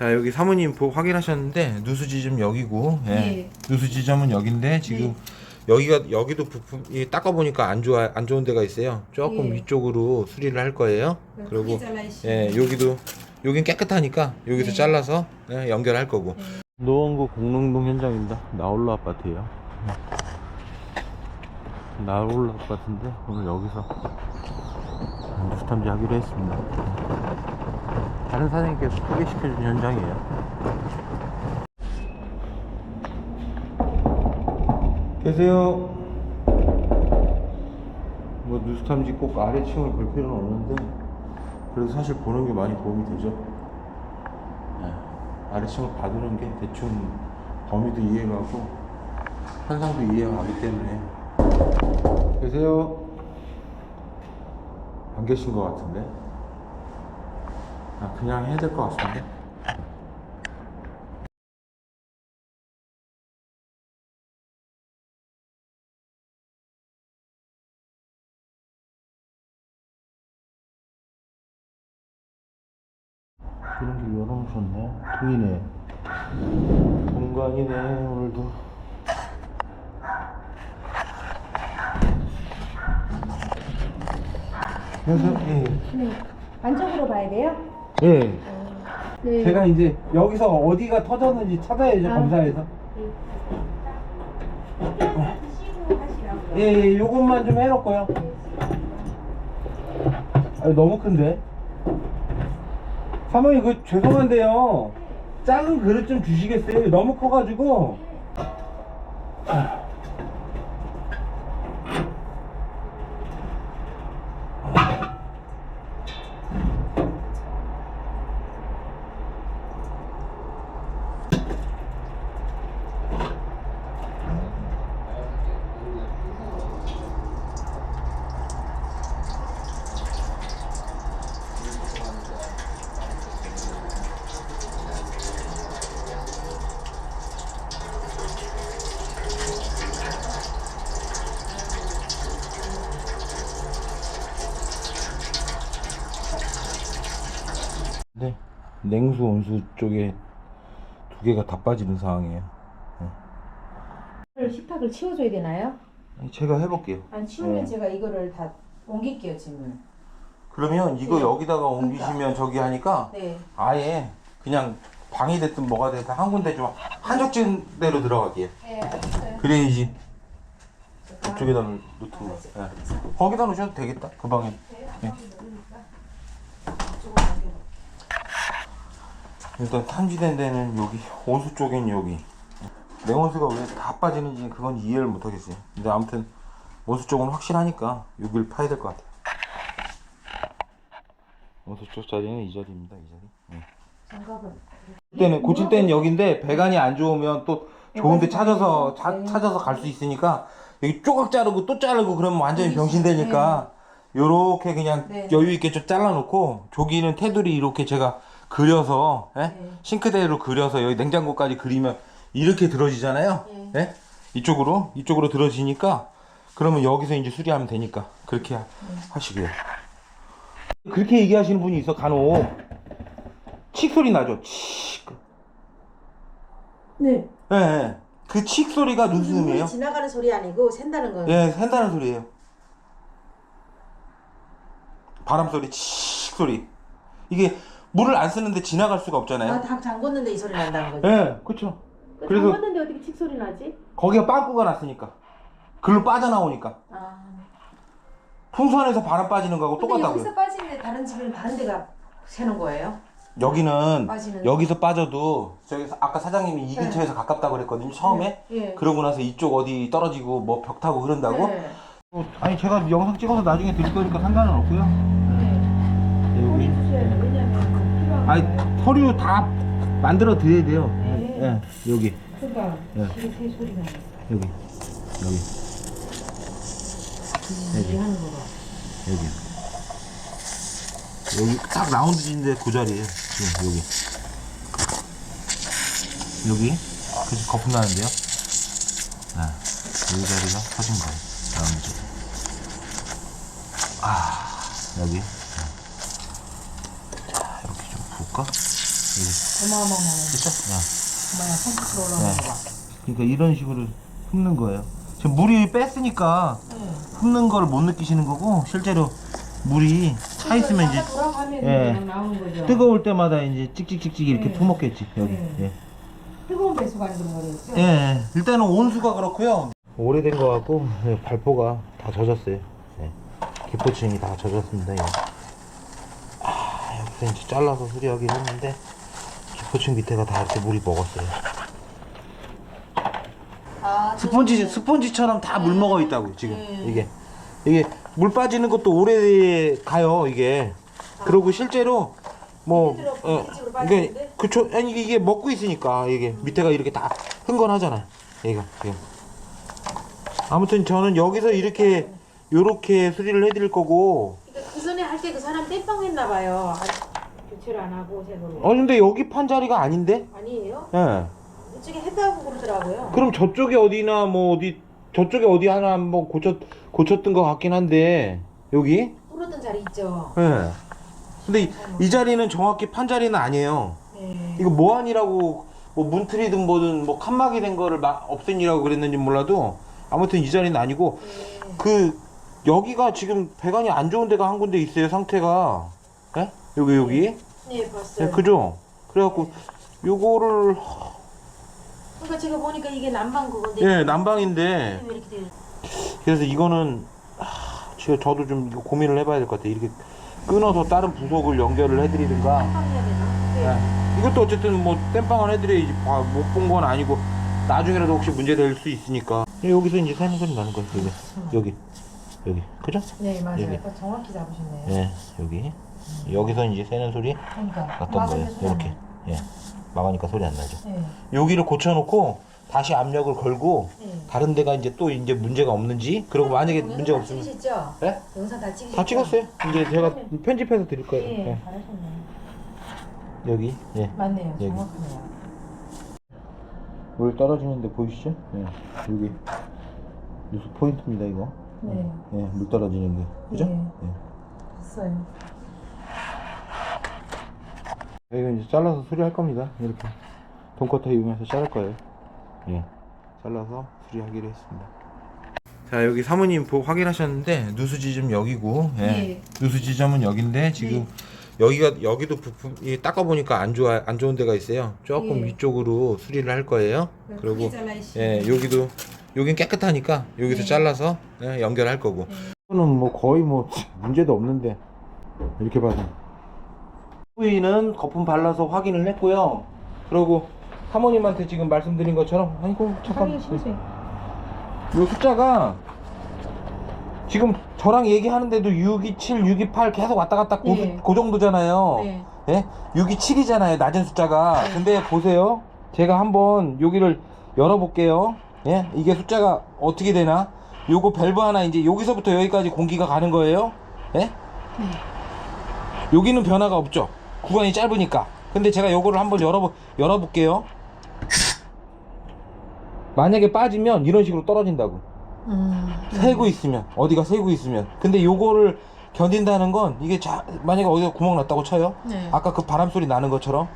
자 여기 사모님 보 확인하셨는데 누수 지점 여기고 예. 예. 누수 지점은 여기인데 지금 여기가 여기도 부품 이 닦아 보니까 안 좋아 안 좋은 데가 있어요. 조금 예. 위쪽으로 수리를 할 거예요. 그리고 잘라이시. 예 여기도 여긴 깨끗하니까 여기서 네. 잘라서 예, 연결할 거고. 노원구 공릉동 현장입니다. 나홀로 아파트예요. 나홀로 아파트인데 오늘 여기서 누수 탐지 하기로 했습니다. 다른 사장님께서 소개시켜준 현장이에요. 계세요. 뭐 누수 탐지 꼭 아래층을 볼 필요는 없는데 그래도 사실 보는 게 많이 도움이 되죠. 네. 아래층을 봐두는 게 대충 범위도 이해가고 현상도 이해가 가기 때문에 계세요. 안 계신 것 같은데. 아, 그냥 해야 될 것 같은데. 이런 게 열어놓으셨네. 통이네. 공간이네, 오늘도. 그래서, 예. 네. 안쪽으로 봐야 돼요? 예. 네. 제가 이제 여기서 어디가 터졌는지 찾아야죠, 아. 검사해서. 예, 예, 요것만 좀 해놓고요. 아, 너무 큰데? 사모님, 그, 죄송한데요. 작은 그릇 좀 주시겠어요? 너무 커가지고. 네. 냉수, 온수 쪽에 두 개가 다 빠지는 상황이에요. 식탁을 치워줘야 되나요? 제가 해볼게요. 안 치우면 네. 제가 이거를 다 옮길게요 짐을. 그러면 이거 네. 여기다가 옮기시면 저기 하니까 네. 아예 그냥 방이 됐든 뭐가 됐든 한 군데 좀 한적진 대로 들어가게요. 네, 알겠어요. 그래야지 이쪽에다 놓고 예. 거기다 놓으셔도 되겠다. 그 방에. 예. 일단 탐지된 데는 여기 온수 쪽엔 여기 냉온수가 왜 다 빠지는지 그건 이해를 못 하겠어요. 근데 아무튼 온수 쪽은 확실하니까 여기를 파야 될 것 같아요. 온수 쪽 자리는 이 자리입니다. 이 자리. 예. 장갑은. 때는 고칠 때는 여기인데 배관이 안 좋으면 또 좋은데 여기서 찾아서 네. 자- 찾아서 갈 수 있으니까 여기 조각 자르고 또 자르고 그러면 완전히 병신되니까 요렇게 그냥 네. 여유 있게 좀 잘라놓고 저기는 테두리 이렇게 제가 그려서 예? 네. 싱크대로 그려서 여기 냉장고까지 그리면 이렇게 들어지잖아요. 네. 예? 이쪽으로 이쪽으로 들어지니까 그러면 여기서 이제 수리하면 되니까 그렇게 하- 하시고요. 그렇게 얘기하시는 분이 있어 간혹 칙 소리 나죠. 칙. 네. 예, 예. 그 칙 소리가. 눈물이 지나가는 소리 아니고 샌다는 건. 예, 샌다는 소리예요. 바람 소리, 칙 소리. 이게 물을 안 쓰는데 지나갈 수가 없잖아요. 아, 다 잠궜는데 이 소리 난다는 거죠. 예, 그렇죠. 그래서 잠궜는데 어떻게 칙 소리 나지? 거기가 빵꾸가 났으니까. 글로 빠져나오니까. 아. 풍선에서 바람 빠지는 거하고 근데 똑같다고요. 여기서 빠지는데 다른 집은 다른 데가 새는 거예요? 여기는 빠지는 여기서 빠져도 저기 아까 사장님이 이 네. 근처에서 가깝다고 그랬거든요. 처음에. 예. 그러고 나서 이쪽 어디 떨어지고 뭐 벽 타고 그런다고. 네. 어, 아니 제가 영상 찍어서 나중에 드릴 거니까 상관은 없고요. 네. 여기. 소리 주셔야 돼. 왜냐면 아니. 서류 다 만들어 드려야 돼요. 네. 예, 여기 그러니까 예. 새, 나. 여기 여기 하는 거가. 여기 여기 딱 라운드인데 그 자리에 지금 여기 여기 그래서 거품 나는데요. 네, 여기 자리가 터진 거예요. 라운드. 아 여기 네. 자 이렇게 좀 볼까? 어마어마어마. 그쵸? 뭐야, 컴퓨터 올라오는 거 봐. 그러니까 이런 식으로 흡는 거예요. 지금 물이 뺐으니까 응. 흡는 걸 못 느끼시는 거고 실제로 물이 차 있으면 이제 돌아가면 예. 그냥 나오는 거죠. 뜨거울 때마다 이제 찍찍찍찍 이렇게 네. 퍼먹겠지 여기. 네. 예. 뜨거운 배수가 아니고 거겠죠? 예. 일단은 온수가 그렇고요. 오래된 거 같고 예, 발포가 다 젖었어요. 예. 기포층이 다 젖었습니다. 예. 아, 여기서 이제 잘라서 수리하긴 했는데 기포층 밑에가 다 이렇게 물이 먹었어요. 아, 스펀지 스펀지처럼 다 물 먹어 있다고 지금 네. 이게 이게 물 빠지는 것도 오래 가요 이게 그리고 실제로 뭐 어, 이게? 그쵸 아니 이게, 먹고 있으니까 이게 밑에가 이렇게 다 흥건하잖아요 얘가 이게. 아무튼 저는 여기서 이렇게 요렇게 수리를 해드릴 거고 그러니까 그 전에 할 때 그 사람 땜빵 했나 봐요. 아, 교체를 안 하고 제대로. 어 근데 여기 판 자리가 아닌데 아니에요? 예 이쪽에 했다고 그러더라고요. 그럼 저쪽에 어디나 뭐 어디 저쪽에 어디 하나 한번 고쳤 고쳤던 것 같긴 한데 여기 뚫었던 자리 있죠. 예. 근데 이, 이 자리는 정확히 판 자리는 아니에요. 네. 이거 모안이라고 뭐 문틀이든 뭐든 뭐 칸막이 된 거를 막 없앤이라고 그랬는지 몰라도 아무튼 이 자리는 아니고 네. 그 여기가 지금 배관이 안 좋은 데가 한 군데 있어요 상태가. 예? 여기 여기. 네, 봤어요. 예, 그죠? 그래갖고 요거를 그러니까 제가 보니까 이게 난방 그건데. 예 난방인데 왜 이렇게 돼? 그래서 이거는 하, 제가 저도 좀 이거 고민을 해봐야 될 것 같아요. 이렇게 끊어서 다른 부속을 연결을 해드리든가. 되나? 네. 예. 이것도 어쨌든 뭐 땜빵을 해드려야지 못 본 건 아니고 나중에라도 혹시 문제 될 수 있으니까 여기서 이제 새는 소리 나는 거예요 여기 여기 여기 그죠? 네, 맞아요. 여기. 또 정확히 잡으셨네요. 예 여기 여기서 이제 새는 소리 그러니까 났던 거예요 이렇게. 예 막으니까 소리 안 나죠 네. 여기를 고쳐놓고 다시 압력을 걸고 네. 다른 데가 이제 또 이제 문제가 없는지 그리고 만약에 영상 문제가 다 없으면 찍으셨죠? 예? 영상 다 찍으셨죠? 다 찍었어요 이제 제가 편집해서 드릴 거예요 예, 예. 잘하셨네요. 여기 예. 맞네요. 여기. 정확하네요. 물 떨어지는데 보이시죠? 예. 여기 뉴스 포인트입니다 이거 네. 예, 물 떨어지는 게 그죠? 네. 예. 됐어요. 이거 이제 잘라서 수리할 겁니다 이렇게 돈커터 이용해서 자를 거예요 예. 잘라서 수리하기로 했습니다 자 여기 사모님 보 확인하셨는데 누수 지 점 여기고 예. 네. 누수 지 점은 여긴데 지금 여기가 여기도 부품 이 닦아 보니까 안 좋아 안 좋은 데가 있어요 조금 예. 위쪽으로 수리를 할 거예요 그리고 크게 잘라주시고. 예 여기도 여긴 깨끗하니까 여기서 네. 잘라서 예, 연결할 거고 네. 이거는 뭐 거의 뭐 문제도 없는데 이렇게 봐서 후위는 거품 발라서 확인을 했고요 그리고 사모님한테 지금 말씀드린 것처럼 아이고 잠깐. 요 숫자가 지금 저랑 얘기하는데도 627, 628 계속 왔다 갔다 고, 네. 그 정도잖아요 네. 예? 627이잖아요 낮은 숫자가 근데 보세요 제가 한번 여기를 열어볼게요 예? 이게 숫자가 어떻게 되나 요거 밸브 하나 이제 여기서부터 여기까지 공기가 가는 거예요 예? 여기는 변화가 없죠 구간이 짧으니까. 근데 제가 요거를 한번 열어보, 열어볼게요. 만약에 빠지면 이런 식으로 떨어진다고. 음. 새고 있으면 어디가 새고 있으면. 근데 요거를 견딘다는 건 이게 자, 만약에 어디가 구멍 났다고 쳐요? 네. 아까 그 바람 소리 나는 것처럼?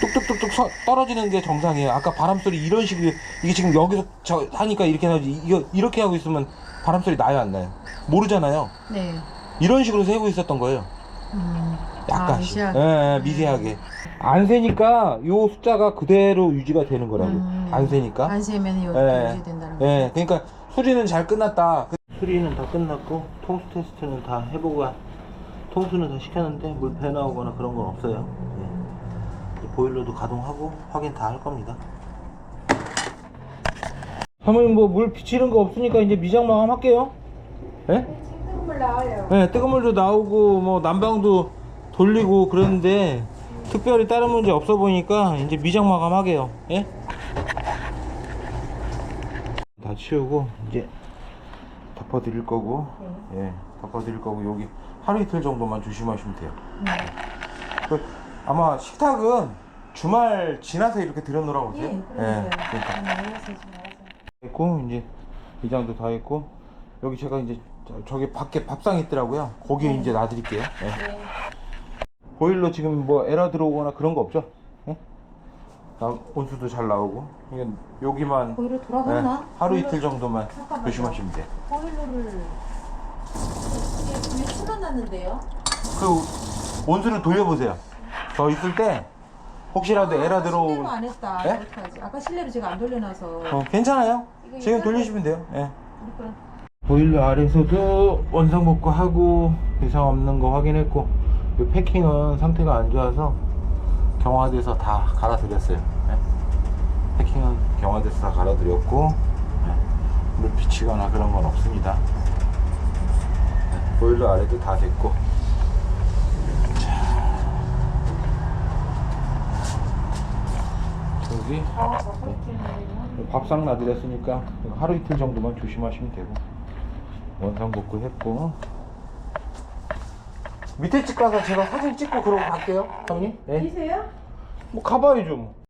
뚝뚝뚝뚝 서- 떨어지는 게 정상이에요. 아까 바람 소리 이런 식으로 이게 지금 여기서 저 하니까 이렇게 나지 이거 이렇게 하고 있으면 바람 소리 나요 안 나요? 모르잖아요. 네. 이런 식으로 새고 있었던 거예요. 음. 약간씩 아, 미세하게. 예, 예, 미세하게 안 새니까 요 숫자가 그대로 유지가 되는 거라고 음, 네. 안 새니까 안 세면 이렇게 예. 유지된다는 거. 예, 그러니까 수리는 잘 끝났다. 그- 수리는 다 끝났고 통수 테스트는 다 해보고 통수는 다 시켰는데 물 배 나오거나 그런 건 없어요. 예. 보일러도 가동하고 확인 다 할 겁니다. 사모님 뭐물 비치는 거 없으니까 이제 미장 마감 할게요. 예? 뜨거운 나와요. 네, 뜨거운 물도 나오고 뭐 난방도 돌리고 그러는데 특별히 다른 문제 없어 보이니까 이제 미장 마감하게요. 예? 다 치우고 이제 덮어 드릴 거고 예, 덮어 드릴 거고 여기 하루 이틀 정도만 조심하시면 돼요. 네. 그, 아마 식탁은 주말 지나서 이렇게 들여놓으라고 그러세요? 예. 그러니까. 네. 했고 이제 이장도 다 했고 여기 제가 이제 저, 기 밖에 밥상 있더라고요. 거기에 네. 이제 놔드릴게요. 예. 네. 보일러 지금 뭐 에러 들어오거나 그런 거 없죠? 예? 나- 온수도 잘 나오고 이건 여기만 보일러 네, 돌아가나? 하루 보일러- 이틀 정도만 잠깐만요. 조심하시면 돼요. 보일러를 이게 왜 틀어놨는데요? 그 온수를 돌려보세요. 저 있을 때 혹시라도 에라 들어오 실내로 안 했다. 네? 어떡하지? 아까 실내로 제가 안 돌려놔서 어, 괜찮아요. 이거 지금 돌리시면 돼요. 예. 우리 보일러 아래서도 원상 복구하고 이상 없는 거 확인했고 이 패킹은 상태가 안 좋아서 경화돼서 다 갈아드렸어요. 예. 패킹은 경화돼서 다 갈아드렸고 예. 물 비치거나 그런 건 없습니다. 예. 보일러 아래도 다 됐고 자. 여기 아, 네. 밥상 놔드렸으니까 하루 이틀 정도만 조심하시면 되고 원상 복구 했고 밑에 집 가서 제가 사진 찍고 그러고 갈게요 형님 네. 계세요? 뭐 가봐야죠 뭐